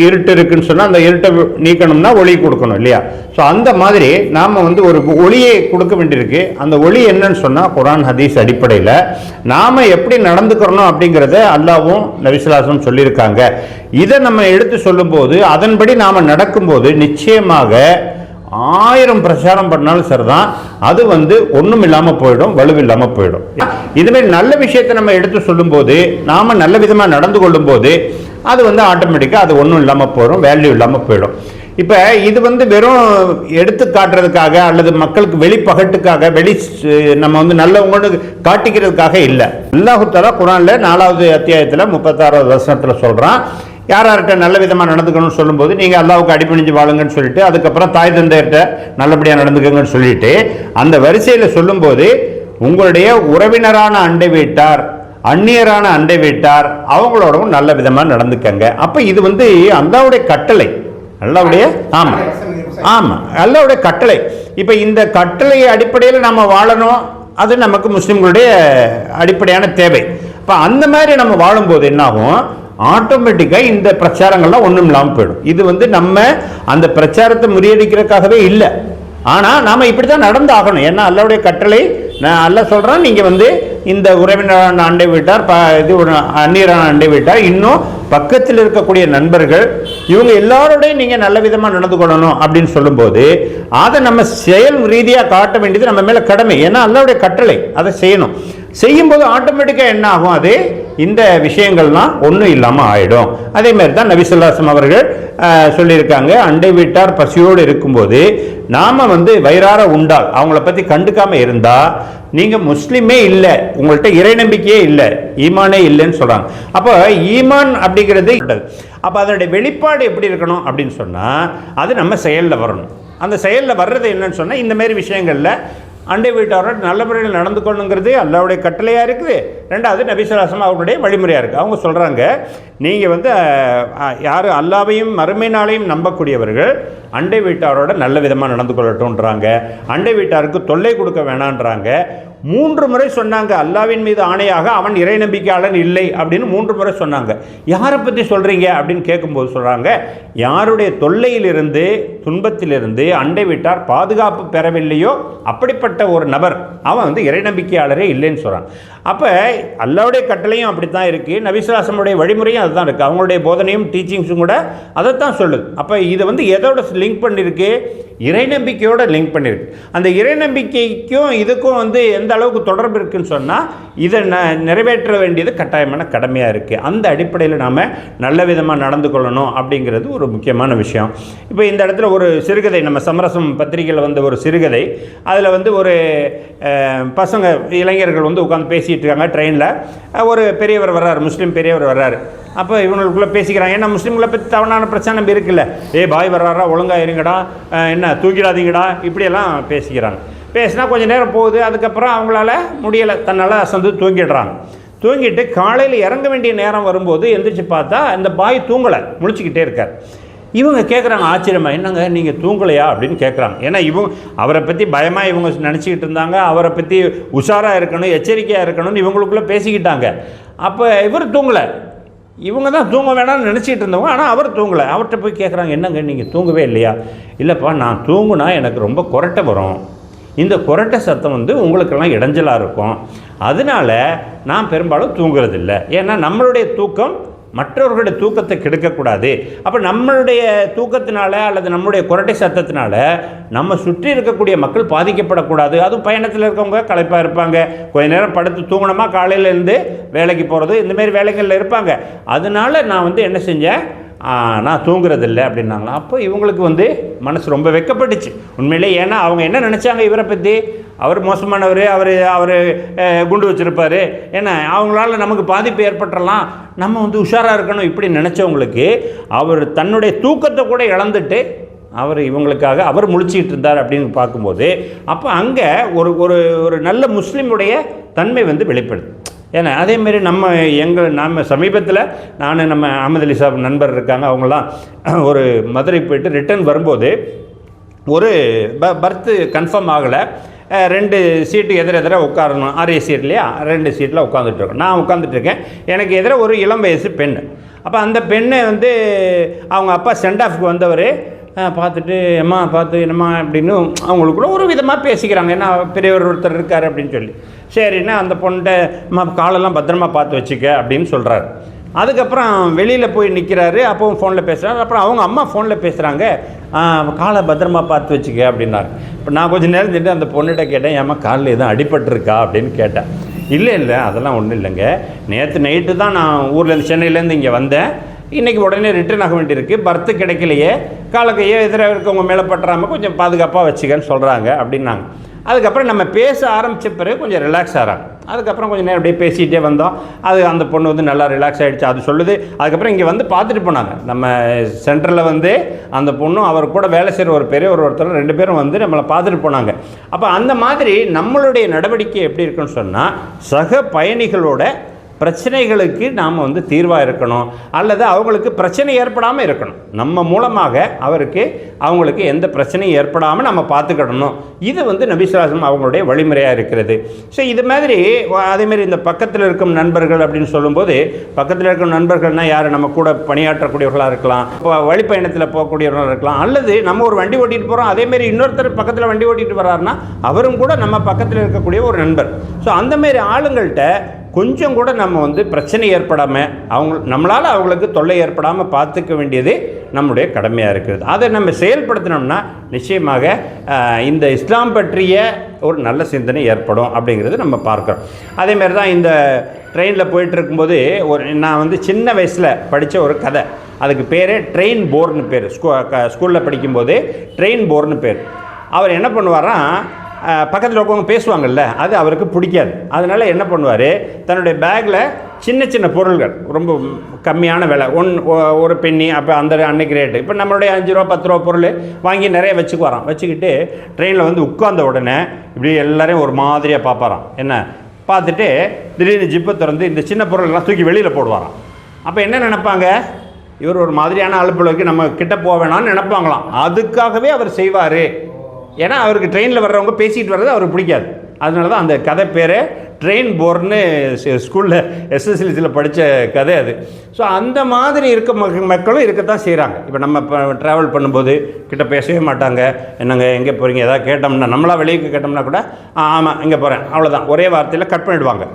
இருட்டு இருக்குன்னு சொன்னால் அந்த இருட்டை நீக்கணும்னா ஒளி கொடுக்கணும் இல்லையா? ஸோ அந்த மாதிரி நாம் வந்து ஒரு ஒளியை கொடுக்க வேண்டியிருக்கு. அந்த ஒளி என்னன்னு சொன்னால் குரான் ஹதீஸ் அடிப்படையில் நாம் எப்படி நடந்துக்கிறணும் அப்படிங்கிறத அல்லாவும் நபிசுலாசம் சொல்லியிருக்காங்க. இதை நம்ம எடுத்து சொல்லும்போது அதன்படி நாம் நடக்கும்போது நிச்சயமாக ஆயிரம் பிரச்சாரம் பண்ணாலும் சரிதான். அது வந்து ஒன்றும் இல்லாமல் போயிடும் வலுவில்லாமல் போயிடும். இதுமாரி நல்ல விஷயத்தை நம்ம எடுத்து சொல்லும்போது நாம் நல்ல விதமாக நடந்து கொள்ளும்போது அது வந்து ஆட்டோமேட்டிக்காக அது ஒன்றும் இல்லாமல் போயிடும் வேல்யூ இல்லாமல் போயிடும். இப்போ இது வந்து வெறும் எடுத்து காட்டுறதுக்காக அல்லது மக்களுக்கு வெளிப்பகட்டுக்காக வெளி நம்ம வந்து நல்லவங்கன்னு காட்டிக்கிறதுக்காக இல்லை. அல்லாஹு தஆலா குரானில் நாலாவது அத்தியாயத்தில் முப்பத்தாறாவது வசனத்தில் சொல்கிறான் யார் யார்கிட்ட நல்ல விதமாக நடந்துக்கணும்னு சொல்லும்போது நீங்கள் அல்லாவுக்கு அடிப்பணிஞ்சு வாழுங்கன்னு சொல்லிட்டு அதுக்கப்புறம் தாய் தந்தையர்கிட்ட நல்லபடியாக நடந்துக்கங்கன்னு சொல்லிட்டு அந்த வரிசையில் சொல்லும்போது உங்களுடைய உறவினரான அண்டை வீட்டார் அந்நியரான அண்டை வீட்டார் அவங்களோடவும் நல்ல விதமாக நடந்துக்கங்க. அப்போ இது வந்து அல்லாவுடைய கட்டளை. அல்லாவுடைய ஆமாம் ஆமாம் அல்லாவுடைய கட்டளை. இப்போ இந்த கட்டளை அடிப்படையில் நம்ம வாழணும் அது நமக்கு முஸ்லீம்களுடைய அடிப்படையான தேவை. இப்போ அந்த மாதிரி நம்ம வாழும்போது என்னாகும்? ஆட்டோமேட்டிக்காக இந்த பிரச்சாரங்கள்லாம் ஒன்றும் இல்லாமல் போயிடும். இது வந்து நம்ம அந்த பிரச்சாரத்தை முறியடிக்கிறதுக்காகவே இல்லை. ஆனால் நாம் இப்படி தான் நடந்து ஆகணும் ஏன்னா அல்லாவுடைய கட்டளை நான் அல்ல சொல்கிறேன் நீங்கள் வந்து இந்த உறவினரான அண்டை விட்டார் ப இது அந்நியரான அண்டை விட்டார் இன்னும் பக்கத்தில் இருக்கக்கூடிய நண்பர்கள் இவங்க எல்லாரோடையும் நீங்கள் நல்ல விதமாக நடந்து கொள்ளணும் அப்படின்னு சொல்லும்போது அதை நம்ம செயல் ரீதியாக காட்ட வேண்டியது நம்ம மேலே கடமை. ஏன்னா அல்லாவுடைய கட்டளை அதை செய்யணும். செய்யும்போது ஆட்டோமேட்டிக்காக என்ன ஆகும்? அது இந்த விஷயங்கள்லாம் ஒன்றும் இல்லாமல் ஆயிடும். அதே மாதிரி தான் நபிசுல்லாசம் அவர்கள் சொல்லியிருக்காங்க அண்டை வீட்டார் பசியோடு இருக்கும்போது நாம் வந்து வயிறார உண்டால் அவங்கள பற்றி கண்டுக்காமல் இருந்தால் நீங்கள் முஸ்லீமே இல்லை உங்கள்கிட்ட இறை நம்பிக்கையே இல்லை ஈமானே இல்லைன்னு சொல்கிறாங்க அப்போ ஈமான் அப்படிங்கிறது அப்போ அதனுடைய வெளிப்பாடு எப்படி இருக்கணும் அப்படின்னு சொன்னால் அது நம்ம செயலில் வரணும். அந்த செயலில் வர்றது என்னன்னு சொன்னால் இந்தமாரி விஷயங்களில் அண்டை வீட்டாரோட நல்ல முறையில் நடந்து கொள்ளுங்கிறது அல்லாவுடைய கட்டளையாக இருக்குது ரெண்டாவது நபிசுலாசம் அவருடைய வழிமுறையாக இருக்குது அவங்க சொல்கிறாங்க நீங்கள் வந்து யார் அல்லாவையும் மறுமை நாளையும் நம்பக்கூடியவர்கள் அண்டை வீட்டாரோட நல்ல விதமாக நடந்து கொள்ளட்டும்ன்றாங்க. அண்டை வீட்டாருக்கு தொல்லை கொடுக்க வேணான்றாங்க. மூன்று முறை சொன்னாங்க அல்லாவின் மீது ஆணையாக அவன் இறை நம்பிக்கையாளன் இல்லை அப்படின்னு மூன்று முறை சொன்னாங்க. யாரை பற்றி சொல்கிறீங்க அப்படின்னு கேட்கும்போது சொல்கிறாங்க யாருடைய தொல்லையிலிருந்து துன்பத்திலிருந்து அண்டை வீட்டார் பாதுகாப்பு பெறவில்லையோ அப்படிப்பட்ட ஒரு நபர் அவன் வந்து இறை நம்பிக்கையாளரே இல்லைன்னு சொல்கிறான் அப்போ அல்லாவுடைய கட்டளையும் அப்படி தான் இருக்குது நபிசுலாசமுடைய வழிமுறையும் அதுதான் இருக்குது அவங்களுடைய போதனையும் டீச்சிங்ஸும் கூட அதைத்தான் சொல்லுது. அப்போ இதை வந்து எதோட லிங்க் பண்ணியிருக்கு இறை நம்பிக்கையோட லிங்க் பண்ணியிருக்கு அந்த இறை நம்பிக்கைக்கும் இதுக்கும் வந்து எந்த அளவுக்கு தொடர்பு இருக்குன்னு சொன்னால் இதை ந நிறைவேற்ற வேண்டியது கட்டாயமான கடமையாக இருக்குது அந்த அடிப்படையில் நாம் நல்ல விதமாக நடந்து கொள்ளணும் அப்படிங்கிறது ஒரு முக்கியமான விஷயம். இப்போ இந்த இடத்துல ஒரு சிறுகதை நம்ம சமரசம் பத்திரிகையில் வந்த ஒரு சிறுகதை. அதில் வந்து ஒரு பசங்க இளைஞர்கள் வந்து உட்காந்து பேசிகிட்டு இருக்காங்க ட்ரெயின் லைனில் ஒரு பெரியவர் வர்றாரு முஸ்லீம் பெரியவர் வர்றாரு. அப்போ இவங்களுக்குள்ளே பேசிக்கிறாங்க ஏன்னா முஸ்லீம்களை பற்றி தவறான பிரச்சனை நம்ம இருக்குல்ல. ஏ பாய் வர்றாரா? ஒழுங்காக இருங்கடா. என்ன தூக்கிடாதீங்கடா இப்படியெல்லாம் பேசிக்கிறாங்க. பேசினா கொஞ்சம் நேரம் போகுது அதுக்கப்புறம் அவங்களால முடியலை. தன்னால் அசந்து தூங்கிடுறாங்க. தூங்கிட்டு காலையில் இறங்க வேண்டிய நேரம் வரும்போது எந்திரிச்சு பார்த்தா இந்த பாய் தூங்கலை முழிச்சிக்கிட்டே இருக்கார். இவங்க கேட்குறாங்க ஆச்சரியமா என்னங்க நீங்கள் தூங்கலையா அப்படின்னு கேட்குறாங்க ஏன்னா இவங்க அவரை பற்றி பயமாக இவங்க நினச்சிக்கிட்டு இருந்தாங்க அவரை பற்றி உஷாராக இருக்கணும் எச்சரிக்கையாக இருக்கணும்னு இவங்களுக்குள்ளே பேசிக்கிட்டாங்க. அப்போ இவர் தூங்கலை. இவங்க தான் தூங்க வேணாம்னு நினச்சிட்டு இருந்தவங்க ஆனால் அவர் தூங்கலை. அவர்கிட்ட போய் கேட்குறாங்க என்னங்க நீங்கள் தூங்கவே இல்லையா? இல்லைப்பா நான் தூங்குனா எனக்கு ரொம்ப குரட்டை வரும். இந்த குரட்டை சத்தம் வந்து உங்களுக்கெல்லாம் இடைஞ்சலாக இருக்கும். அதனால நான் பெரும்பாலும் தூங்குறதில்ல. ஏன்னா நம்மளுடைய தூக்கம் மற்றவர்களுடைய தூக்கத்தை கெடுக்கக்கூடாது. அப்போ நம்மளுடைய தூக்கத்தினால அல்லது நம்மளுடைய குரட்டை சத்தத்தினால நம்ம சுற்றி இருக்கக்கூடிய மக்கள் பாதிக்கப்படக்கூடாது. அதுவும் பயணத்தில் இருக்கவங்க களைப்பாக இருப்பாங்க. கொஞ்ச நேரம் படுத்து தூங்கணுமா? காலையிலேருந்து வேலைக்கு போகிறது இந்தமாரி வேலைகளில் இருப்பாங்க. அதனால நான் வந்து என்ன செஞ்சேன்? நான் தூங்குறதில்ல அப்படின்னாங்களா? அப்போ இவங்களுக்கு வந்து மனசு ரொம்ப வெக்கப்பட்டுச்சு. உண்மையிலே ஏன்னா அவங்க என்ன நினச்சாங்க இவரை பற்றி அவர் மோசமானவர் அவர் அவர் குண்டு வச்சுருப்பார். ஏன்னா அவங்களால நமக்கு பாதிப்பு ஏற்பட்டுறலாம். நம்ம வந்து உஷாராக இருக்கணும் இப்படி நினச்சவங்களுக்கு அவர் தன்னுடைய தூக்கத்தை கூட இழந்துட்டு அவர் இவங்களுக்காக அவர் முழிச்சிக்கிட்டு இருந்தார் அப்படின்னு பார்க்கும்போது அப்போ அங்கே ஒரு ஒரு ஒரு நல்ல முஸ்லீமுடைய தன்மை வந்து வெளிப்படுது. ஏன்னா அதேமாரி நம்ம எங்கள் நம்ம சமீபத்தில் நான் நம்ம அகமது அலி சாப் நண்பர் இருக்காங்க அவங்களாம் ஒரு மதுரை போயிட்டு ரிட்டர்ன் வரும்போது ஒரு ப பர்த்து கன்ஃபார்ம் ஆகலை. ரெண்டு சீட்டு எதிர எதிர உட்காரணும். ஆறு சீட் இல்லையா? ரெண்டு சீட்டில் உட்காந்துட்டு இருக்கோம் நான் உட்காந்துட்டு இருக்கேன் எனக்கு எதிர ஒரு இளம் வயசு பெண் அப்போ அந்த பெண்ணை வந்து அவங்க அப்பா சென்ட் ஆஃப்க்கு வந்தவர். பார்த்துட்டு அம்மா பார்த்து என்னம்மா? அப்படின்னு அவங்களுக்குள்ள ஒரு விதமாக பேசிக்கிறாங்க. ஏன்னா பெரியவர் ஒருத்தர் இருக்கார் அப்படின்னு சொல்லி. சரின்னா அந்த பொண்ணுகிட்ட அம்மா காலெல்லாம் பத்திரமா பார்த்து வச்சுக்க அப்படின்னு சொல்கிறாரு அதுக்கப்புறம் வெளியில் போய் நிற்கிறாரு அப்பவும் ஃபோனில் பேசுகிறாரு அப்புறம் அவங்க அம்மா ஃபோனில் பேசுகிறாங்க காலை பத்திரமா பார்த்து வச்சுக்க அப்படின்னாரு. இப்போ நான் கொஞ்சம் நேரம் நின்று அந்த பொண்ணுகிட்ட கேட்டேன். ஏம்மா காலில் எதுவும் அடிபட்டிருக்கா? அப்படின்னு கேட்டேன். இல்லை இல்லை அதெல்லாம் ஒன்றும் இல்லைங்க. நேற்று நைட்டு தான் நான் ஊர்லேருந்து சென்னையிலேருந்து இங்கே வந்தேன். இன்றைக்கி உடனே ரிட்டர்ன் ஆக வேண்டியிருக்கு. பர்த்து கிடைக்கலையே. காலக்கையோ எதிராக இருக்கவங்க மேலே பட்டுறாமல் கொஞ்சம் பாதுகாப்பாக வச்சுக்கன்னு சொல்கிறாங்க அப்படின்னாங்க. அதுக்கப்புறம் நம்ம பேச ஆரம்பித்த பிறகு கொஞ்சம் ரிலாக்ஸ் ஆகிறாங்க அதுக்கப்புறம் கொஞ்சம் நேரம் அப்படியே பேசிகிட்டே வந்தோம். அது அந்த பொண்ணு வந்து நல்லா ரிலாக்ஸ் ஆகிடுச்சு அது சொல்லுது. அதுக்கப்புறம் இங்கே வந்து பார்த்துட்டு போனாங்க. நம்ம சென்டரில் வந்து அந்த பொண்ணும் அவர் கூட வேலை செய்கிற ஒரு பெரிய ஒரு ஒருத்தர் ரெண்டு பேரும் வந்து நம்மளை பார்த்துட்டு போனாங்க. அப்போ அந்த மாதிரி நம்மளுடைய நடவடிக்கை எப்படி இருக்குன்னு சொன்னால் சக பயணிகளோட பிரச்சனைகளுக்கு நாம் வந்து தீர்வாக இருக்கணும். அல்லது அவங்களுக்கு பிரச்சனை ஏற்படாமல் இருக்கணும். நம்ம மூலமாக அவருக்கு அவங்களுக்கு எந்த பிரச்சனையும் ஏற்படாமல் நம்ம பார்த்துக்கிடணும். இது வந்து நபிசுவாசம் அவங்களுடைய வழிமுறையாக இருக்கிறது. ஸோ இது மாதிரி அதேமாரி இந்த பக்கத்தில் இருக்கும் நண்பர்கள் அப்படின்னு சொல்லும்போது பக்கத்தில் இருக்கும் நண்பர்கள்னால் யார்? நம்ம கூட பணியாற்றக்கூடியவர்களாக இருக்கலாம். இப்போ வழிப்பயணத்தில் போகக்கூடியவர்களாக இருக்கலாம். அல்லது நம்ம ஒரு வண்டி ஓட்டிகிட்டு போகிறோம் அதேமாரி இன்னொருத்தர் பக்கத்தில் வண்டி ஓட்டிகிட்டு வர்றாருன்னா அவரும் கூட நம்ம பக்கத்தில் இருக்கக்கூடிய ஒரு நண்பர். ஸோ அந்தமாரி ஆளுங்கள்கிட்ட கொஞ்சம் கூட நம்ம வந்து பிரச்சனை ஏற்படாமல் அவங்க நம்மளால் அவங்களுக்கு தொல்லை ஏற்படாமல் பார்த்துக்க வேண்டியது நம்முடைய கடமையாக இருக்கிறது அதை நம்ம செயல்படுத்தினோம்னா நிச்சயமாக இந்த இஸ்லாம் பற்றிய ஒரு நல்ல சிந்தனை ஏற்படும் அப்படிங்கிறது நம்ம பார்க்குறோம். அதேமாரி தான் இந்த ட்ரெயினில் போயிட்டு இருக்கும்போது ஒரு நான் வந்து சின்ன வயசில் படித்த ஒரு கதை. அதுக்கு பேரே ட்ரெயின் போர்னு பேர். ஸ்கூ ஸ்கூலில் படிக்கும்போது ட்ரெயின் போர்னு பேர். அவர் என்ன பண்ணுவாராம் பக்கத்தில் இருக்கவங்க பேசுவாங்கல்ல அது அவருக்கு பிடிக்காது. அதனால் என்ன பண்ணுவார் தன்னுடைய பேக்கில் சின்ன சின்ன பொருள்கள் ரொம்ப கம்மியான விலை. ஒன் ஒரு பெண்ணி அப்போ அந்த அன்னைக்கு ரேட்டு இப்போ நம்மளுடைய அஞ்சு ரூபா பத்து ரூபா பொருள் வாங்கி நிறைய வச்சுக்குவாராம். வச்சுக்கிட்டு ட்ரெயினில் வந்து உட்கார்ந்த உடனே இப்படி எல்லாரையும் ஒரு மாதிரியாக பார்ப்பாராம். என்ன? பார்த்துட்டு திடீர்னு ஜிப்பை திறந்து இந்த சின்ன பொருள்லாம் தூக்கி வெளியில் போடுவாராம். அப்போ என்ன நினப்பாங்க? இவர் ஒரு மாதிரியான அலுப்புலருக்கு நம்ம கிட்ட போக வேணாம்னு நினைப்பாங்களாம். அதுக்காகவே அவர் செய்வார். ஏன்னா அவருக்கு ட்ரெயினில் வர்றவங்க பேசிட்டு வர்றது அவருக்கு பிடிக்காது. அதனால தான் அந்த கதை பேர் ட்ரெயின் போர்னு ஸ்கூலில் எஸ்எஸ்எல்சியில் படித்த கதை அது. ஸோ அந்த மாதிரி இருக்க மக் மக்களும் இருக்கத்தான் செய்கிறாங்க இப்போ நம்ம இப்போ ட்ராவல் பண்ணும்போது கிட்ட பேசவே மாட்டாங்க. என்னங்க எங்கே போகிறீங்க ஏதாவது கேட்டோம்னா நம்மளா வெளியே கேட்டோம்னா கூட "ஆ, ஆமாம் இங்கே போகிறேன் அவ்வளோதான் ஒரே வார்த்தையில் கட் பண்ணிவிடுவாங்க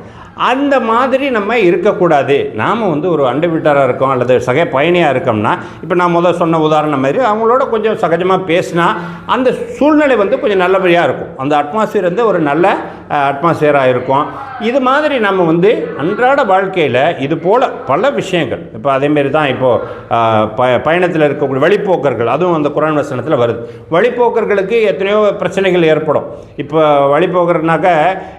அந்த மாதிரி நம்ம இருக்கக்கூடாது. நாம் வந்து ஒரு அண்டை வீட்டாராக இருக்கோம் அல்லது சக பயணியாக இருக்கோம்னா இப்போ நான் முதல் சொன்ன உதாரணம் மாதிரி அவங்களோட கொஞ்சம் சகஜமாக பேசினா அந்த சூழ்நிலை வந்து கொஞ்சம் நல்லபடியாக இருக்கும். அந்த அட்மாஸ்பியர் வந்து ஒரு நல்ல அட்மாஸ்பியராக இருக்கும். இது மாதிரி நம்ம வந்து அன்றாட வாழ்க்கையில் இது போல் பல விஷயங்கள். இப்போ அதேமாரி தான் இப்போது ப பயணத்தில் இருக்கக்கூடிய வழிப்போக்கர்கள் அதுவும் அந்த குரான் வசனத்தில் வருது. வழிப்போக்கர்களுக்கு எத்தனையோ பிரச்சனைகள் ஏற்படும். இப்போ வழிப்போக்கர்னாக்க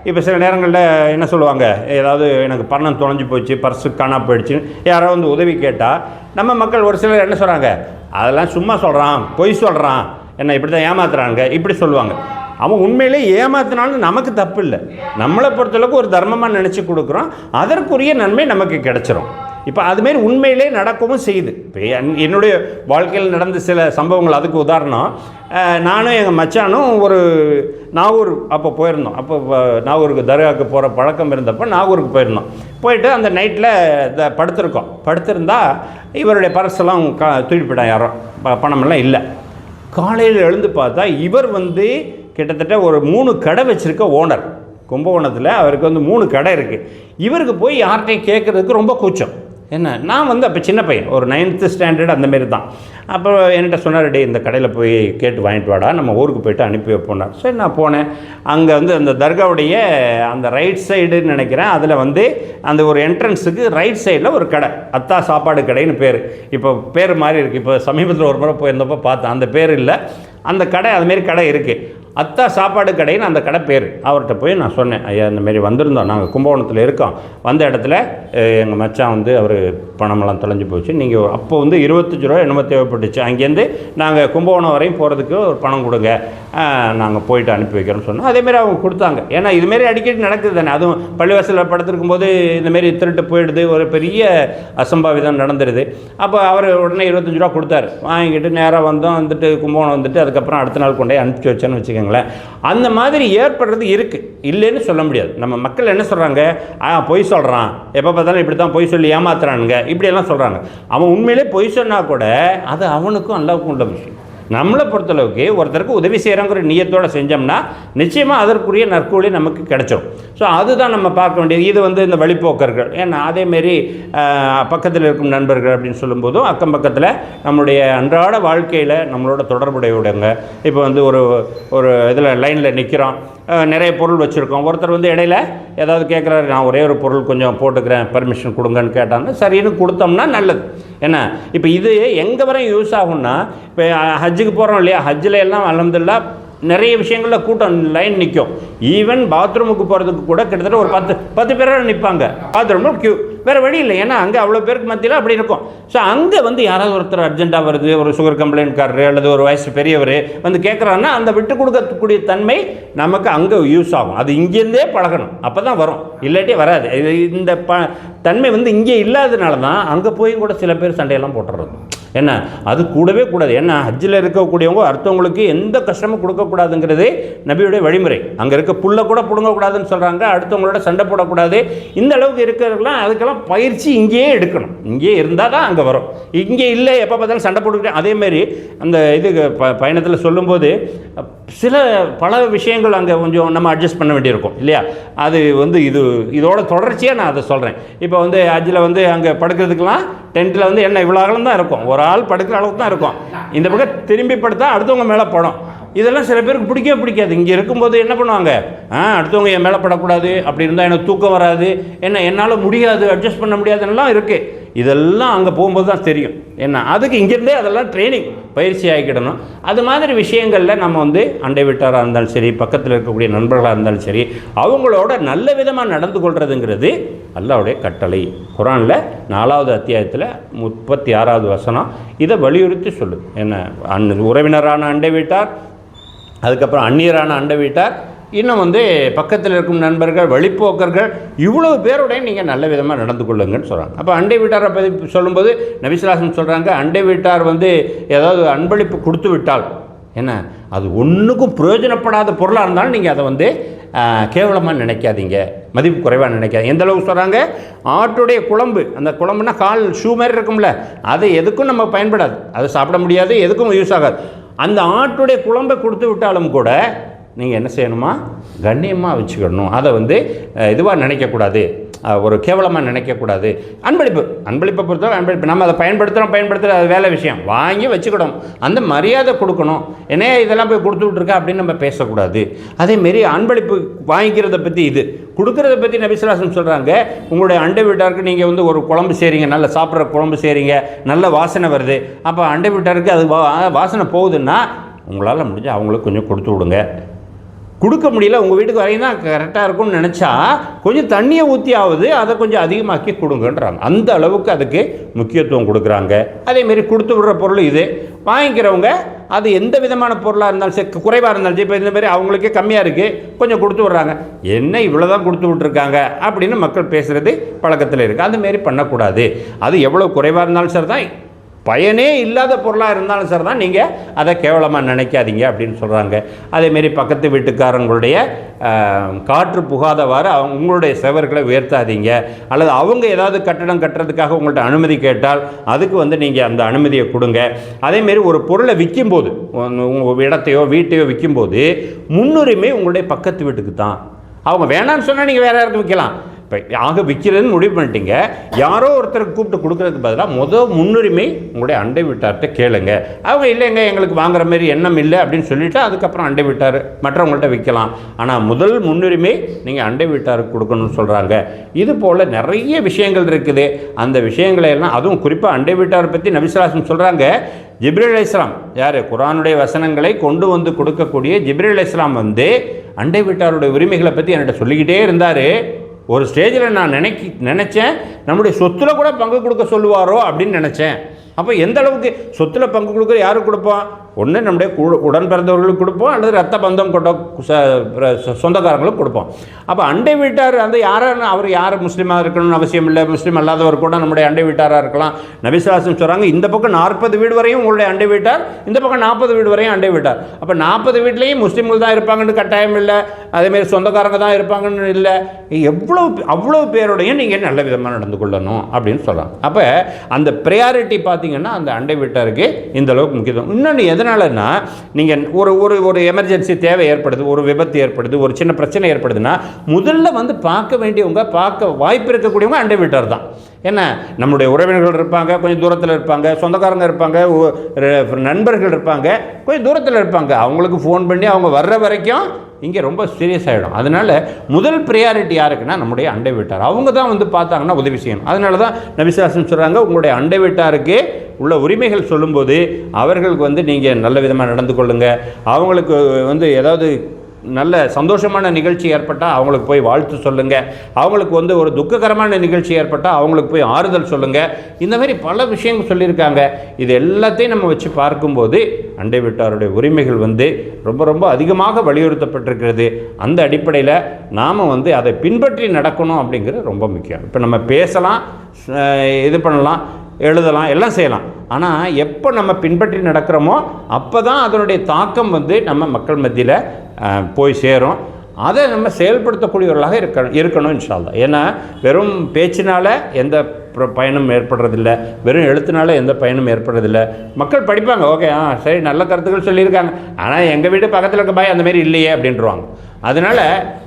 இப்போ சில நேரங்களில் என்ன சொல்லுவாங்க? ஏதாவது எனக்கு பணம் தொலைஞ்சு போச்சு பர்ஸு காணா போயிடுச்சு யாரோ வந்து உதவி கேட்டால் நம்ம மக்கள் ஒரு சிலர் என்ன சொல்கிறாங்க அதெல்லாம் சும்மா சொல்கிறான் பொய் சொல்கிறான் என்ன இப்படி தான் ஏமாத்துறாங்க இப்படி சொல்லுவாங்க. அவன் உண்மையிலே ஏமாத்தினாலும் நமக்கு தப்பு இல்லை நம்மளை பொறுத்தளவுக்கு ஒரு தர்மமாக நினச்சி கொடுக்குறோம் அதற்குரிய நன்மை நமக்கு கிடச்சிரும். இப்போ அதுமாரி உண்மையிலே நடக்கவும் செய்யுது. இப்போ என் என்னுடைய வாழ்க்கையில் நடந்த சில சம்பவங்கள் அதுக்கு உதாரணம். நானும் எங்கள் மச்சானும் ஒரு நாகூர் அப்போ போயிருந்தோம். அப்போ நாகூருக்கு தர்காவுக்கு போகிற பழக்கம் இருந்தப்போ நாகூருக்கு போயிருந்தோம். போயிட்டு அந்த நைட்டில் த படுத்திருக்கோம். படுத்திருந்தா இவருடைய பரசெல்லாம் க தூக்கிப்பிட்டான் யாரும். ப- பணமெல்லாம் இல்லை. காலையில் எழுந்து பார்த்தா இவர் வந்து கிட்டத்தட்ட ஒரு மூணு கடை வச்சுருக்க ஓனர். கும்பகோணத்தில் அவருக்கு வந்து மூணு கடை இருக்குது இவருக்கு போய் யார்கிட்டையும் கேட்குறதுக்கு ரொம்ப கூச்சம். என்ன? நான் வந்து அப்போ சின்ன பையன். ஒரு நைன்த்து ஸ்டாண்டர்ட் அந்த மாரி தான். அப்போ என்கிட்ட சொன்னார் டே இந்த கடையில் போய் கேட்டு வாங்கிட்டு வாடா. நம்ம ஊருக்கு போயிட்டு அனுப்பி வைப்போனார் சரி நான் போனேன். அங்கே வந்து அந்த தர்காவுடைய அந்த ரைட் சைடுன்னு நினைக்கிறேன். அதில் வந்து அந்த ஒரு என்ட்ரன்ஸுக்கு ரைட் சைடில் ஒரு கடை. அத்தா சாப்பாடு கடைன்னு பேர். இப்போ பேர் மாதிரி இருக்குது இப்போ சமீபத்தில் ஒரு முறை போயிருந்தப்போ பார்த்தேன். அந்த பேர் இல்லை. அந்த கடை அதுமாரி கடை இருக்குது அத்தா சாப்பாடு கடைன்னு அந்த கடை பேர். அவர்கிட்ட போய் நான் சொன்னேன் ஐயா இந்தமாரி வந்திருந்தோம். நாங்கள் கும்பகோணத்தில் இருக்கோம். வந்த இடத்துல எங்கள் மச்சான் வந்து அவர் பணமெல்லாம் தொலைஞ்சு போச்சு. நீங்கள் அப்போ வந்து இருபத்தஞ்சி ரூபா என்னமோ தேவைப்பட்டுச்சு. அங்கேருந்து நாங்கள் கும்பகோணம் வரையும் போகிறதுக்கு ஒரு பணம் கொடுங்க. நாங்கள் போயிட்டு அனுப்பி வைக்கிறோம்னு சொன்னோம். அதேமாரி அவங்க கொடுத்தாங்க. ஏன்னா இதுமாரி அடிக்கடி நடக்குது தானே. அதுவும் பள்ளிவாசலில் படுத்திருக்கும் போது இந்தமாரி திருட்டு போயிடுது. ஒரு பெரிய அசம்பாவிதம் நடந்துடுது அப்போ அவர் உடனே இருபத்தஞ்சி ரூபா கொடுத்தாரு. வாங்கிட்டு நேராக வந்தோம் வந்துட்டு கும்பகோணம் வந்துட்டு அதுக்கப்புறம் அடுத்த நாள் கொண்டே அனுப்பிச்சி வச்சேன்னு வச்சுக்கோங்க. வச்சுக்கோங்களேன். அந்த மாதிரி ஏற்படுறது இருக்குது இல்லைன்னு சொல்ல முடியாது. நம்ம மக்கள் என்ன சொல்கிறாங்க ஆ பொய் சொல்கிறான் எப்போ பார்த்தாலும் இப்படி தான் பொய் சொல்லி ஏமாத்துறானுங்க. இப்படியெல்லாம் சொல்கிறாங்க அவன் உண்மையிலே பொய் சொன்னால் கூட அது அவனுக்கும் அல்லாவுக்கும் உள்ள விஷயம். நம்மளை பொறுத்தளவுக்கு ஒருத்தருக்கு உதவி செய்கிறோங்கிற நியத்தோடு செஞ்சோம்னா நிச்சயமாக அதற்குரிய நற்கூலி நமக்கு கிடைச்சிடும் ஸோ அதுதான் நம்ம பார்க்க வேண்டியது. இது வந்து இந்த வழிப்போக்கர்கள் ஏன்னா அதேமாரி பக்கத்தில் இருக்கும் நண்பர்கள் அப்படின்னு சொல்லும்போதும் அக்கம் பக்கத்தில் நம்மளுடைய அன்றாட வாழ்க்கையில் நம்மளோட தொடர்புடையவங்க இப்போ வந்து ஒரு ஒரு இதில் லைனில் நிற்கிறோம் நிறைய பொருள் வச்சுருக்கோம். ஒருத்தர் வந்து இடையில ஏதாவது கேட்குறாரு நான் ஒரே ஒரு பொருள் கொஞ்சம் போட்டுக்கிறேன் பர்மிஷன் கொடுங்கன்னு கேட்டாங்கன்னா சரின்னு கொடுத்தோம்னா நல்லது. என்ன? இப்போ இது எங்கே வரையும் யூஸ் ஆகும்னா இப்போ ஹஜ்ஜுக்கு போகிறோம் இல்லையா? ஹஜ்ஜில் எல்லாம் அலமதுல்லா நிறைய விஷயங்களில் கூட்டம் லைன் நிற்கும் ஈவன் பாத்ரூமுக்கு போகிறதுக்கு கூட கிட்டத்தட்ட ஒரு பத்து பத்து பேரோட நிற்பாங்க பாத்ரூமில் க்யூ வேறு வழி இல்லை. ஏன்னா அங்கே அவ்வளோ பேருக்கு மத்தியில் அப்படி இருக்கும். ஸோ அங்கே வந்து யாராவது ஒருத்தர் அர்ஜென்ட்டாக வருது ஒரு சுகர் கம்ப்ளைண்ட்காரரு அல்லது ஒரு வயசு பெரியவர் வந்து கேட்குறாங்கன்னா அந்த விட்டு கொடுக்கக்கூடிய தன்மை நமக்கு அங்கே யூஸ் ஆகும். அது இங்கேருந்தே பழகணும். அப்போ தான் வரும். இல்லாட்டி வராது. இது இந்த ப தன்மை வந்து இங்கே இல்லாததுனால தான் அங்கே போய் கூட சில பேர் சண்டையெல்லாம் போட்டுறது. என்ன? அது கூடவே கூடாது. ஏன்னா ஹஜ்ஜில் இருக்கக்கூடியவங்க அடுத்தவங்களுக்கு எந்த கஷ்டமும் கொடுக்கக்கூடாதுங்கிறது நபியுடைய வழிமுறை. அங்கே இருக்க புல்லை கூட பிடுங்கக்கூடாதுன்னு சொல்கிறாங்க அடுத்தவங்களோட சண்டை போடக்கூடாது. இந்த அளவுக்கு இருக்கிறவங்களாம் அதுக்கெல்லாம் பயிற்சி இங்கேயே எடுக்கணும். இங்கேயே இருந்தால் தான் அங்கே வரும். இங்கே இல்லை எப்போ பார்த்தாலும் சண்டை போட்டுக்கிட்டே. அதேமாரி அந்த இது ப பயணத்தில் சொல்லும்போது சில பல விஷயங்கள் அங்கே கொஞ்சம் நம்ம அட்ஜஸ்ட் பண்ண வேண்டியிருக்கும் இல்லையா? அது வந்து இது இதோட தொடர்ச்சியாக நான் அதை சொல்கிறேன் இப்போ வந்து ஹஜ்ஜில் வந்து அங்கே படுக்கிறதுக்கெலாம் டென்ட்டில் வந்து என்ன இவ்வளோ அகலம் தான் இருக்கும். ஒரு ஒரு ஆள் படுக்கிற அளவுக்கு தான் இருக்கும். இந்த பக்கம் திரும்பி படுத்தா அடுத்தவங்க மேலே படம். இதெல்லாம் சில பேருக்கு பிடிக்கவே பிடிக்காது. இங்கே இருக்கும்போது என்ன பண்ணுவாங்க? ஆ அடுத்தவங்க என் மேலே படக்கூடாது. அப்படி இருந்தால் எனக்கு தூக்கம் வராது. என்ன என்னால் முடியாது அட்ஜஸ்ட் பண்ண முடியாதுன்னெலாம் இருக்குது இதெல்லாம் அங்கே போகும்போது தான் தெரியும். என்ன? அதுக்கு இங்கேருந்தே அதெல்லாம் ட்ரைனிங் பயிற்சி ஆகிக்கிடணும். அது மாதிரி விஷயங்களில் நம்ம வந்து அண்டை வீட்டாராக இருந்தாலும் சரி பக்கத்தில் இருக்கக்கூடிய நண்பர்களாக இருந்தாலும் சரி அவங்களோட நல்ல விதமாக நடந்து கொள்கிறதுங்கிறது அல்லாவுடைய கட்டளை. குரானில் நாலாவது அத்தியாயத்தில் முப்பத்தி ஆறாவது வசனம் இதை வலியுறுத்தி சொல்லுது. என்ன? அன் உறவினரான அண்டை வீட்டார் அதுக்கப்புறம் அந்நியரான அண்டை வீட்டார் இன்னும் வந்து பக்கத்தில் இருக்கும் நண்பர்கள் வழிப்போக்கர்கள் இவ்வளவு பேருடைய நீங்கள் நல்ல விதமாக நடந்து கொள்ளுங்கன்னு சொல்கிறாங்க அப்போ அண்டை வீட்டாரை பற்றி சொல்லும்போது நபிசுலாசன் சொல்கிறாங்க அண்டை வீட்டார் வந்து ஏதாவது அன்பளிப்பு கொடுத்து விட்டால் என்ன? அது ஒன்றுக்கும் பிரயோஜனப்படாத பொருளாக இருந்தாலும் நீங்கள் அதை வந்து கேவலமாக நினைக்காதீங்க. மதிப்பு குறைவாக நினைக்காது எந்த அளவுக்கு சொல்கிறாங்க ஆட்டுடைய குழம்பு அந்த குழம்புனா கால் ஷூ மாதிரி இருக்கும்ல அது எதுக்கும் நம்ம பயன்படாது. அதை சாப்பிட முடியாது எதுக்கும் யூஸ் ஆகாது. அந்த ஆட்டுடைய குழம்பை கொடுத்து விட்டாலும் கூட நீங்கள் என்ன செய்யணுமா? கண்ணியமாக வச்சுக்கணும். அதை வந்து இதுவாக நினைக்கக்கூடாது. ஒரு கேவலமாக நினைக்கக்கூடாது. அன்பளிப்பு. அன்பளிப்பை பொறுத்தவரை அன்பளிப்பு. நம்ம அதை பயன்படுத்துகிறோம் பயன்படுத்துகிற அது வேலை விஷயம். வாங்கி வச்சுக்கணும். அந்த மரியாதை கொடுக்கணும். என்னையா இதெல்லாம் போய் கொடுத்து விட்ருக்கா அப்படின்னு நம்ம பேசக்கூடாது. அதேமாரி அன்பளிப்பு வாங்கிக்கிறத பற்றி இது. கொடுக்குறத பற்றி நபிசுலாசம் சொல்கிறாங்க உங்களுடைய அண்டை வீட்டாருக்கு நீங்கள் வந்து ஒரு குழம்பு செய்கிறீங்க நல்ல சாப்பிட்ற குழம்பு செய்கிறீங்க நல்ல வாசனை வருது. அப்போ அண்டை வீட்டாருக்கு அது வாசனை போகுதுன்னா உங்களால் முடிஞ்சு அவங்களுக்கு கொஞ்சம் கொடுத்து விடுங்க. கொடுக்க முடியல உங்கள் வீட்டுக்கு வரையும் தான் கரெக்டாக இருக்கும்னு நினச்சா கொஞ்சம் தண்ணியை ஊற்றியாவது அதை கொஞ்சம் அதிகமாக்கி கொடுங்கன்றாங்க. அந்த அளவுக்கு அதுக்கு முக்கியத்துவம் கொடுக்குறாங்க. அதேமாரி கொடுத்து விடுற பொருள் இது. வாங்கிக்கிறவங்க அது எந்த விதமான பொருளாக இருந்தாலும் சரி குறைவாக இருந்தாலும் சரி இப்போ இந்த மாதிரி அவங்களுக்கே கம்மியாக இருக்குது கொஞ்சம் கொடுத்து விட்றாங்க. என்ன இவ்வளோ தான் கொடுத்து விட்ருக்காங்க அப்படின்னு மக்கள் பேசுகிறது பழக்கத்தில் இருக்குது அதுமாரி பண்ணக்கூடாது. அது எவ்வளோ குறைவாக இருந்தாலும் சரி தான் பயனே இல்லாத பொருளாக இருந்தாலும் சார் தான் நீங்கள் அதை கேவலமாக நினைக்காதீங்க அப்படின்னு சொல்கிறாங்க அதேமாரி பக்கத்து வீட்டுக்காரங்களுடைய காற்று புகாதவாறு அவங்க உங்களுடைய செவர்களை உயர்த்தாதீங்க. அல்லது அவங்க ஏதாவது கட்டடம் கட்டுறதுக்காக உங்கள்கிட்ட அனுமதி கேட்டால் அதுக்கு வந்து நீங்கள் அந்த அனுமதியை கொடுங்க. அதேமாரி ஒரு பொருளை விற்கும்போது உங்கள் இடத்தையோ வீட்டையோ விற்கும்போது முன்னுரிமை உங்களுடைய பக்கத்து வீட்டுக்கு தான். அவங்க வேணான்னு சொன்னால் நீங்கள் வேறு யாருக்கும் விற்கலாம் இப்போ ஆக விற்கிறதுன்னு முடிவு பண்ணிட்டீங்க. யாரோ ஒருத்தருக்கு கூப்பிட்டு கொடுக்குறதுக்கு பதிலாக மொதல் முன்னுரிமை உங்களுடைய அண்டை வீட்டார்கிட்ட கேளுங்க. அவங்க இல்லைங்க எங்களுக்கு வாங்குற மாதிரி எண்ணம் இல்லை அப்படின்னு சொல்லிவிட்டு அதுக்கப்புறம் அண்டை வீட்டார் மற்றவங்கள்ட்ட விற்கலாம் ஆனால் முதல் முன்னுரிமை நீங்கள் அண்டை வீட்டாருக்கு கொடுக்கணும்னு சொல்கிறாங்க இது போல் நிறைய விஷயங்கள் இருக்குது. அந்த விஷயங்களை எல்லாம் அதுவும் குறிப்பாக அண்டை வீட்டாரை பற்றி நபிசுலாசம் சொல்கிறாங்க ஜிப்ரில் இஸ்லாம் யார்? குரானுடைய வசனங்களை கொண்டு வந்து கொடுக்கக்கூடிய ஜிப்ரில் இஸ்லாம் வந்து அண்டை வீட்டாருடைய உரிமைகளை பற்றி என்கிட்ட சொல்லிக்கிட்டே இருந்தார். ஒரு ஸ்டேஜில் நான் நினைக்கி நினச்சேன். நம்முடைய சொத்தில் கூட பங்கு கொடுக்க சொல்லுவாரோ அப்படின்னு நினச்சேன். அப்போ எந்த அளவுக்கு சொத்தில் பங்கு கொடுக்குற யாருக்கு கொடுப்போம்? ஒன்று நம்முடைய கு- உடன் பிறந்தவர்களுக்கு கொடுப்போம் அல்லது ரத்த பந்தம் கொண்ட ச- சொந்தக்காரங்களுக்கு கொடுப்போம். அப்போ அண்டை வீட்டார் அந்த யாரும் அவர் யார் முஸ்லீமாக இருக்கணும்னு அவசியம் இல்லை முஸ்லீம் அல்லாதவர் கூட நம்முடைய அண்டை வீட்டாராக இருக்கலாம். நபிசாசம் சொல்கிறாங்க இந்த பக்கம் நாற்பது வீடு வரையும் உங்களுடைய அண்டை வீட்டார் இந்த பக்கம் நாற்பது வீடு வரையும் அண்டை வீட்டார். அப்போ நாற்பது வீட்லேயும் முஸ்லீம்கள் தான் இருப்பாங்கன்னு கட்டாயம் இல்லை அதேமாரி சொந்தக்காரங்க தான் இருப்பாங்கன்னு இல்லை. எவ்வளோ அவ்வளோ பேரோடையும் நீங்கள் நல்ல விதமாக நடந்து கொள்ளணும் அப்படின்னு சொல்கிறாங்க அப்போ அந்த ப்ரையாரிட்டி பார்த்தீங்கன்னா அந்த அண்டை வீட்டாருக்கு இந்த அளவுக்கு முக்கியத்துவம். இன்னொன்று எதனாலன்னா நீங்கள் ஒரு ஒரு ஒரு எமர்ஜென்சி தேவை ஏற்படுது ஒரு விபத்து ஏற்படுது ஒரு சின்ன பிரச்சனை ஏற்படுதுன்னா முதல்ல வந்து பார்க்க வேண்டியவங்க பார்க்க வாய்ப்பு இருக்கக்கூடியவங்க அண்டை வீட்டார் தான் என்ன நம்மளுடைய உறவினர்கள் இருப்பாங்க கொஞ்சம் தூரத்தில் இருப்பாங்க சொந்தக்காரங்க இருப்பாங்க நண்பர்கள் இருப்பாங்க கொஞ்சம் தூரத்தில் இருப்பாங்க. அவங்களுக்கு ஃபோன் பண்ணி அவங்க வர்ற வரைக்கும் இங்கே ரொம்ப சீரியஸ் ஆகிடும் அதனால் முதல் ப்ரியாரிட்டி யாருக்குன்னா நம்முடைய அண்டை வீட்டார். அவங்க தான் வந்து பார்த்தாங்கன்னா உதவி செய்யணும். அதனால தான் நபிசாசன் சொல்கிறாங்க உங்களுடைய அண்டை வீட்டாருக்கு உள்ள உரிமைகள் சொல்லும்போது அவர்களுக்கு வந்து நீங்கள் நல்ல விதமாக நடந்து கொள்ளுங்கள் அவங்களுக்கு வந்து ஏதாவது நல்ல சந்தோஷமான நிகழ்ச்சி ஏற்பட்டால் அவங்களுக்கு போய் வாழ்த்து சொல்லுங்கள் அவங்களுக்கு வந்து ஒரு துக்ககரமான நிகழ்ச்சி ஏற்பட்டால் அவங்களுக்கு போய் ஆறுதல் சொல்லுங்கள் இந்த மாதிரி பல விஷயங்கள் சொல்லியிருக்காங்க. இது எல்லாத்தையும் நம்ம வச்சு பார்க்கும்போது அண்டை வீட்டாருடைய உரிமைகள் வந்து ரொம்ப ரொம்ப அதிகமாக வலியுறுத்தப்பட்டிருக்கிறது. அந்த அடிப்படையில் நாம் வந்து அதை பின்பற்றி நடக்கணும் அப்படிங்கிறது ரொம்ப முக்கியம். இப்போ நம்ம பேசலாம் இது பண்ணலாம். எழுதலாம் எல்லாம் செய்யலாம். ஆனால் எப்போ நம்ம பின்பற்றி நடக்கிறோமோ அப்போ தான் அதனுடைய தாக்கம் வந்து நம்ம மக்கள் மத்தியில் போய் சேரும். அதை நம்ம செயல்படுத்தக்கூடியவர்களாக இருக்கணும் இருக்கணும் இன்ஷால்லா ஏன்னா வெறும் பேச்சினால் எந்த பயனும் ஏற்படுறதில்ல. வெறும் எழுத்துனால எந்த பயனும் ஏற்படுறதில்ல. மக்கள் படிப்பாங்க ஓகே ஆ சரி நல்ல கருத்துக்கள் சொல்லியிருக்காங்க. ஆனால் எங்கள் வீட்டு பக்கத்தில் இருக்க பாய் அந்தமாரி இல்லையே அப்படின்றவாங்க. அதனால்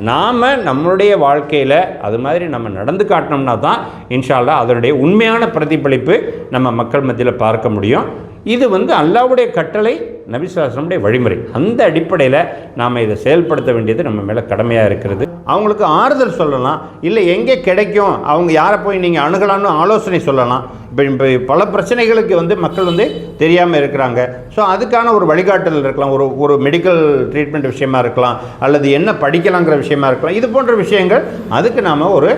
நாம் நம்மளுடைய வாழ்க்கையில் அது மாதிரி நம்ம நடந்து காட்டினோம்னா தான் இன்ஷால்லா அதனுடைய உண்மையான பிரதிபலிப்பு நம்ம மக்கள் மத்தியில் பார்க்க முடியும். இது வந்து அல்லாவுடைய கட்டளை நபிசுவாசனுடைய வழிமுறை. அந்த அடிப்படையில் நாம் இதை செயல்படுத்த வேண்டியது நம்ம மேலே கடமையாக இருக்கிறது. அவங்களுக்கு ஆறுதல் சொல்லலாம். இல்லை எங்கே கிடைக்கும்? அவங்க யாரை போய் நீங்கள் அணுகலாம்னு ஆலோசனை சொல்லலாம். இப்போ இப்போ பல பிரச்சனைகளுக்கு வந்து மக்கள் வந்து தெரியாமல் இருக்கிறாங்க. ஸோ அதுக்கான ஒரு வழிகாட்டுதல் இருக்கலாம். ஒரு ஒரு மெடிக்கல் ட்ரீட்மெண்ட் விஷயமா இருக்கலாம். அல்லது என்ன படிக்கலாங்கிற விஷயமா இருக்கலாம். இது போன்ற விஷயங்கள் அதுக்கு நாம் ஒரு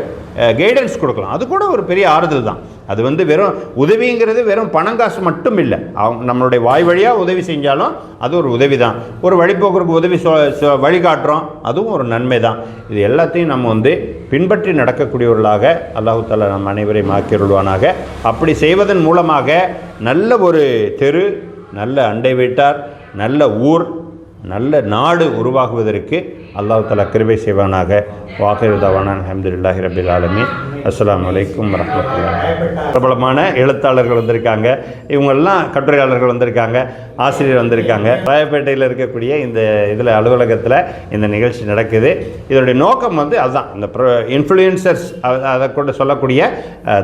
கைடன்ஸ் கொடுக்கலாம். அது கூட ஒரு பெரிய ஆறுதல் தான். அது வந்து வெறும் உதவிங்கிறது வெறும் பணம் காசு மட்டும் இல்லை. அவங்க நம்மளுடைய வாய் வழியாக உதவி செஞ்சாலும் அது ஒரு உதவி தான் ஒரு வழிபோக்கருக்கு உதவி சொ சொ- வழிகாட்டுறோம் அதுவும் ஒரு நன்மை தான் இது எல்லாத்தையும் நம்ம வந்து பின்பற்றி நடக்கக்கூடியவர்களாக அல்லாஹு தாலா நம் அனைவரையும் ஆக்கியருள்வானாக அப்படி செய்வதன் மூலமாக நல்ல ஒரு தெரு நல்ல அண்டை வீட்டார் நல்ல ஊர் நல்ல நாடு உருவாகுவதற்கு அல்லாஹ் தலா கிருபை செய்வானாக. வாகிர் அஹமதுல்லாஹி ரபில் ஆலமி அஸ்லாம் வலைக்கும் பிரபலமான எழுத்தாளர்கள் வந்திருக்காங்க. இவங்கெல்லாம் கட்டுரையாளர்கள் வந்திருக்காங்க. ஆசிரியர் வந்திருக்காங்க. ராயப்பேட்டையில் இருக்கக்கூடிய இந்த இதில் அலுவலகத்தில் இந்த நிகழ்ச்சி நடக்குது. இதனுடைய நோக்கம் வந்து அதுதான் இந்த இன்ஃப்ளூயன்சர்ஸ் அதை கொண்டு சொல்லக்கூடிய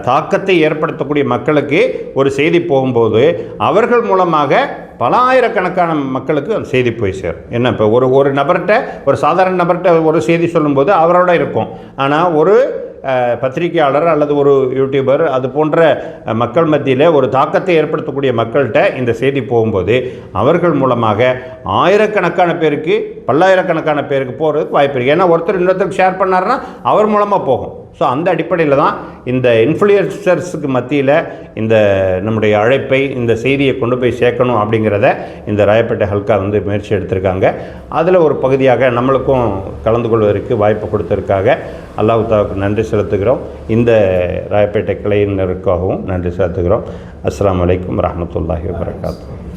தாக்கத்தை ஏற்படுத்தக்கூடிய மக்களுக்கு ஒரு செய்தி போகும்போது அவர்கள் மூலமாக பல ஆயிரக்கணக்கான மக்களுக்கு அந்த செய்தி போய் சேரும். என்ன இப்போ ஒரு ஒரு நபர்கிட்ட ஒரு சாதாரண நபர்கிட்ட ஒரு செய்தி சொல்லும்போது அவரோட இருக்கும். ஆனால் ஒரு பத்திரிகையாளர் அல்லது ஒரு யூடியூபர் அது போன்ற மக்கள் மத்தியில் ஒரு தாக்கத்தை ஏற்படுத்தக்கூடிய மக்கள்கிட்ட இந்த செய்தி போகும்போது அவர்கள் மூலமாக ஆயிரக்கணக்கான பேருக்கு பல்லாயிரக்கணக்கான பேருக்கு போகிறதுக்கு வாய்ப்பு இருக்குது ஏன்னா ஒருத்தர் இன்னொருத்தருக்கு ஷேர் பண்ணாருன்னா அவர் மூலமாக போகும். ஸோ அந்த அடிப்படையில் தான் இந்த இன்ஃப்ளூயன்சர்ஸுக்கு மத்தியில் இந்த நம்முடைய அழைப்பை இந்த செய்தியை கொண்டு போய் சேர்க்கணும் அப்படிங்கிறத இந்த ராயப்பேட்டை ஹல்கா வந்து முயற்சி எடுத்திருக்காங்க. அதில் ஒரு பகுதியாக நம்மளுக்கும் கலந்து கொள்வதற்கு வாய்ப்பு கொடுத்ததற்காக அல்லாஹாவுக்கு நன்றி செலுத்துகிறோம். இந்த ராயப்பேட்டை கிளையினருக்காகவும் நன்றி செலுத்துகிறோம். அஸ்லாம் அலைக்கும் வரஹ்மத்துல்லாஹி வபரகாத்துஹு.